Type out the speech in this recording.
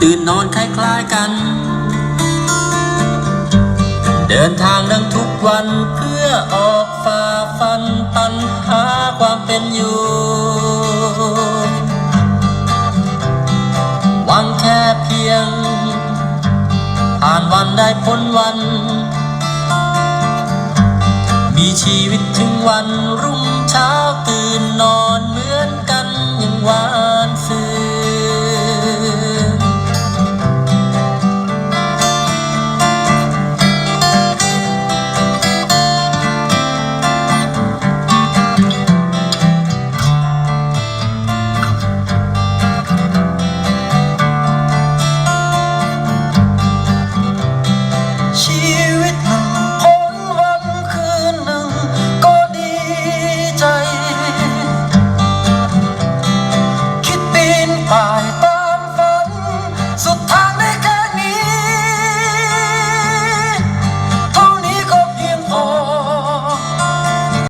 ตื่นนอนคล้ายๆกัน เดินทางนั่งทุกวันเพื่อออกฝ่าฟันปัญหาความเป็นอยู่หวังแค่เพียง ผ่านวันได้พ้นวัน มีชีวิตถึงวันรุ่งเช้า